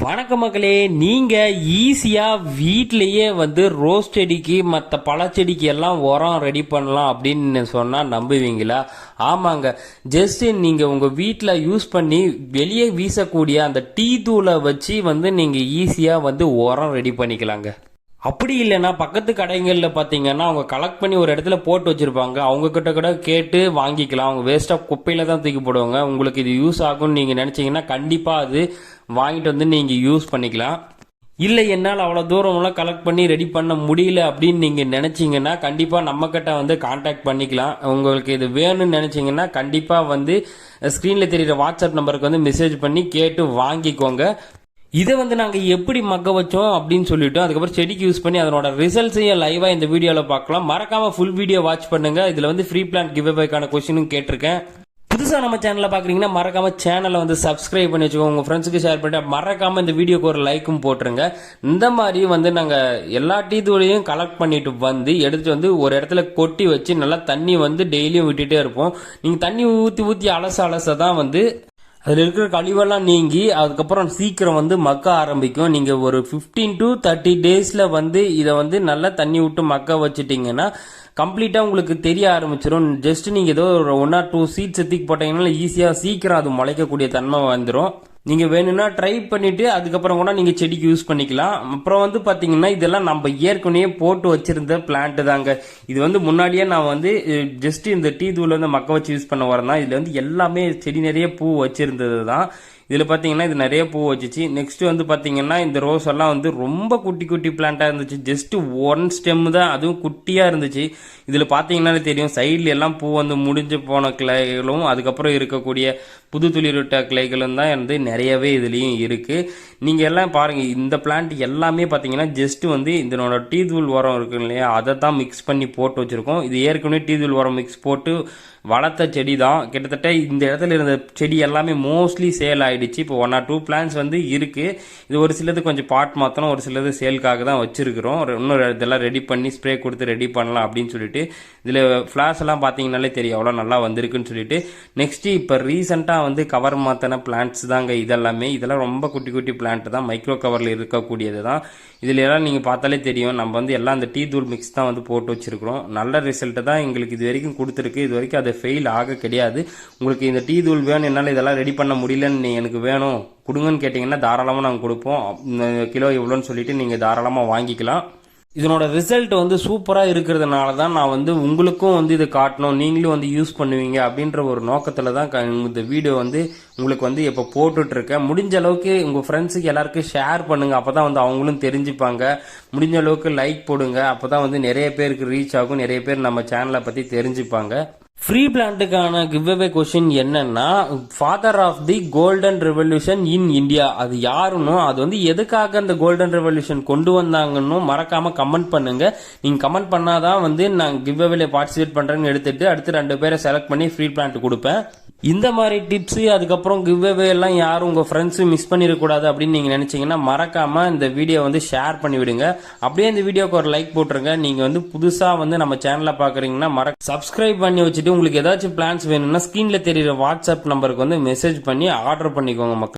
வணக்க மக்களே நீங்க ஈஸியா வீட்லயே வந்து ரோஸ் செடிக்கு மற்ற பழச்செடிக்கு எல்லாம் உரம் ரெடி பண்ணலாம் அப்படின்னு சொன்னா நம்புவீங்களா? ஆமாங்க. ஜஸ்ட் நீங்க உங்க வீட்டில் யூஸ் பண்ணி வெளியே வீசக்கூடிய அந்த டீ தூளை வச்சு வந்து நீங்க ஈஸியா வந்து உரம் ரெடி பண்ணிக்கலாங்க. அப்படி இல்லைன்னா பக்கத்து கடைகளில் பார்த்தீங்கன்னா அவங்க கலெக்ட் பண்ணி ஒரு இடத்துல போட்டு வச்சுருப்பாங்க. அவங்கக்கிட்ட கூட கேட்டு வாங்கிக்கலாம். அவங்க வேஸ்ட்டாக குப்பையில் தான் தூக்கி போடுவாங்க. உங்களுக்கு இது யூஸ் ஆகும்னு நீங்கள் நினச்சிங்கன்னா கண்டிப்பாக அது வாங்கிட்டு வந்து நீங்கள் யூஸ் பண்ணிக்கலாம். இல்லை என்னால் அவ்வளோ தூரம்லாம் கலெக்ட் பண்ணி ரெடி பண்ண முடியல அப்படின்னு நீங்கள் நினச்சிங்கன்னா கண்டிப்பாக நம்மக்கிட்ட வந்து காண்டாக்ட் பண்ணிக்கலாம். உங்களுக்கு இது வேணும்னு நினச்சிங்கன்னா கண்டிப்பாக வந்து ஸ்க்ரீனில் தெரிகிற வாட்ஸ்அப் நம்பருக்கு வந்து மெசேஜ் பண்ணி கேட்டு வாங்கிக்கோங்க. இதை வந்து நாங்கள் எப்படி மக்க வச்சோம் அப்படின்னு சொல்லிட்டு அதுக்கப்புறம் செடிக்கு யூஸ் பண்ணி அதனோட ரிசல்ட்ஸையும் லைவாக இந்த வீடியோவில் பார்க்கலாம். மறக்காம ஃபுல் வீடியோ வாட்ச் பண்ணுங்க. இதில் வந்து ஃப்ரீ பிளான் கிவ் அவேக்கான கொஸ்டினும் கேட்டிருக்கேன். புதுசாக நம்ம சேனலில் பார்க்குறீங்கன்னா மறக்காம சேனலை வந்து சப்ஸ்கிரைப் பண்ணி வச்சுக்கோங்க. உங்கள் ஃப்ரெண்ட்ஸுக்கு ஷேர் பண்ணிட்டு மறக்காம இந்த வீடியோக்கு ஒரு லைக்கும் போட்டுருங்க. இந்த மாதிரி வந்து நாங்கள் எல்லா டீ தூளையும் கலெக்ட் பண்ணிட்டு வந்து எடுத்துட்டு வந்து ஒரு இடத்துல கொட்டி வச்சு நல்லா தண்ணி வந்து டெய்லியும் விட்டுட்டே இருப்போம். நீங்கள் தண்ணி ஊற்றி ஊற்றி அலச அலச தான் வந்து அதில் இருக்கிற கழிவெல்லாம் நீங்கி அதுக்கப்புறம் சீக்கிரம் வந்து மக்க ஆரம்பிக்கும். நீங்கள் ஒரு ஃபிஃப்டீன் டு தேர்ட்டி டேஸில் வந்து இதை வந்து நல்லா தண்ணி விட்டு மக்க வச்சுட்டிங்கன்னா கம்ப்ளீட்டாக உங்களுக்கு தெரிய ஆரம்பிச்சிடும் ஜஸ்ட் நீங்கள் ஏதோ ஒரு ஒன் ஆர் டூ சீட்ஸ் எத்திக்கு போட்டிங்கன்னா ஈஸியாக சீக்கிரம் அது முளைக்கக்கூடிய தன்மை வந்துடும் நீங்கள் வேணும்னா ட்ரை பண்ணிவிட்டு அதுக்கப்புறம் கூட நீங்கள் செடிக்கு யூஸ் பண்ணிக்கலாம். அப்புறம் வந்து பார்த்தீங்கன்னா இதெல்லாம் நம்ம ஏற்கனவே போட்டு வச்சிருந்த பிளான்ட்டு தாங்க. இது வந்து முன்னாடியே நான் வந்து ஜஸ்ட் இந்த டீ தூள் வந்து மக்க வச்சு யூஸ் பண்ண வரேன் தான் இதில் வந்து எல்லாமே செடி நிறைய பூ வச்சுருந்தது தான் இதில் பார்த்தீங்கன்னா இது நிறைய பூ வச்சுச்சு. நெக்ஸ்ட் வந்து பார்த்தீங்கன்னா இந்த ரோஸ் எல்லாம் வந்து ரொம்ப குட்டி குட்டி பிளான்ட்டாக இருந்துச்சு. ஜஸ்ட் ஒன் ஸ்டெம் தான். அதுவும் குட்டியாக இருந்துச்சு. இதில் பார்த்தீங்கன்னா தெரியும். சைடில் எல்லாம் பூ வந்து முடிஞ்சு போன கிளைகளும் அதுக்கப்புறம் இருக்கக்கூடிய புது துளிரிட்ட கிளைகளும் தான் வந்து நிறையவே இதுலேயும் இருக்குது நீங்கள் எல்லாம் பாருங்கள் இந்த பிளான்ட் எல்லாமே பார்த்தீங்கன்னா ஜஸ்ட் வந்து இதனோட டீதூள் உரம் இருக்கு இல்லையா? அதை தான் மிக்ஸ் பண்ணி போட்டு வச்சுருக்கோம். இது ஏற்கனவே டீதூள் உரம் மிக்ஸ் போட்டு வளர்த்த செடி தான். கிட்டத்தட்ட இந்த இடத்துல இருந்த செடி எல்லாமே மோஸ்ட்லி சேல் ஆகிடுச்சு ஆயிடுச்சு. இப்போ ஒன் ஆர் டூ பிளான்ஸ் வந்து இருக்குது இது ஒரு சிலது கொஞ்சம் பாட் மாற்றணும் ஒரு சிலது சேல்க்காக தான் வச்சிருக்கிறோம். இன்னொரு இதெல்லாம் ரெடி பண்ணி ஸ்ப்ரே கொடுத்து ரெடி பண்ணலாம் அப்படின்னு சொல்லிட்டு. இதில் ஃப்ளாஷ் எல்லாம் பார்த்தீங்கனாலே தெரியும் அவ்வளோ நல்லா வந்திருக்குன்னு சொல்லிட்டு. நெக்ஸ்ட்டு இப்போ ரீசெண்டாக வந்து கவர் மாற்றின பிளான்ட்ஸ் தாங்க இதெல்லாமே. இதெல்லாம் ரொம்ப குட்டி குட்டி பிளான்ட் தான். மைக்ரோ கவரில் இருக்கக்கூடியது தான். இதில் எல்லாம் நீங்கள் பார்த்தாலே தெரியும் நம்ம வந்து எல்லாம் அந்த டீ தூள் மிக்ஸ் தான் வந்து போட்டு வச்சிருக்கிறோம். நல்ல ரிசல்ட்டு தான் எங்களுக்கு இது வரைக்கும் கொடுத்துருக்கு. இது வரைக்கும் அது ஃபெயில் ஆக கிடையாது. உங்களுக்கு இந்த டீ தூள் வேணும் என்னால் இதெல்லாம் ரெடி பண்ண முடியலன்னு நீ உங்களுக்கு வேணும். கொடுங்கன்னு கேட்டிங்கன்னா தாராளமாக நாங்கள் கொடுப்போம். இந்த கிலோ இவ்வளோன்னு சொல்லிட்டு நீங்கள் தாராளமாக வாங்கிக்கலாம். இதனோட ரிசல்ட் வந்து சூப்பராக இருக்கிறதுனால தான் நான் வந்து உங்களுக்கும் வந்து இதை காட்டணும். நீங்களும் வந்து யூஸ் பண்ணுவீங்க அப்படின்ற ஒரு நோக்கத்தில் தான் க- இந்த வீடியோ வந்து உங்களுக்கு வந்து இப்போ போட்டுட்ருக்கேன். முடிஞ்ச அளவுக்கு உங்கள் ஃப்ரெண்ட்ஸுக்கு எல்லாருக்கும் ஷேர் பண்ணுங்கள் அப்போ தான் வந்து அவங்களும் தெரிஞ்சுப்பாங்க. முடிஞ்ச அளவுக்கு லைக் போடுங்க. அப்போ தான் வந்து நிறைய பேருக்கு ரீச் ஆகும். நிறைய பேர் நம்ம சேனலை பற்றி தெரிஞ்சுப்பாங்க. ஃப்ரீ பிளான்ட்டுக்கான கிவ் அவே கொஷின் என்னன்னா father of the golden revolution in India அது யாருன்னு அது வந்து எதுக்காக அந்த கோல்டன் ரெவல்யூஷன் கொண்டு வந்தாங்கன்னு மறக்காம கமெண்ட் பண்ணுங்க. நீங்க கமெண்ட் பண்ணாதான் வந்து நான் கிவ் அவேல பார்ட்டிசிபேட் பண்றேன்னு எடுத்துட்டு அடுத்து ரெண்டு பேரை செலக்ட் பண்ணி ஃப்ரீ பிளான்ட் கொடுப்பேன். இந்த மாதிரி டிப்ஸு அதுக்கப்புறம் கிவ்வே எல்லாம் யாரும் உங்கள் ஃப்ரெண்ட்ஸு மிஸ் பண்ணிடக்கூடாது அப்படின்னு நீங்கள் நினச்சிங்கன்னா மறக்காமல் இந்த வீடியோ வந்து ஷேர் பண்ணி விடுங்க. அப்படியே இந்த வீடியோக்கு ஒரு லைக் போட்டுருங்க. நீங்கள் வந்து புதுசாக வந்து நம்ம சேனலை பார்க்குறீங்கன்னா மற சப்ஸ்கிரைப் பண்ணி வச்சுட்டு உங்களுக்கு ஏதாச்சும் பிளான்ஸ் வேணும்னா ஸ்க்ரீனில் தெரியிற வாட்ஸ்அப் நம்பருக்கு வந்து மெசேஜ் பண்ணி ஆர்டர் பண்ணிக்கோங்க மக்கள்.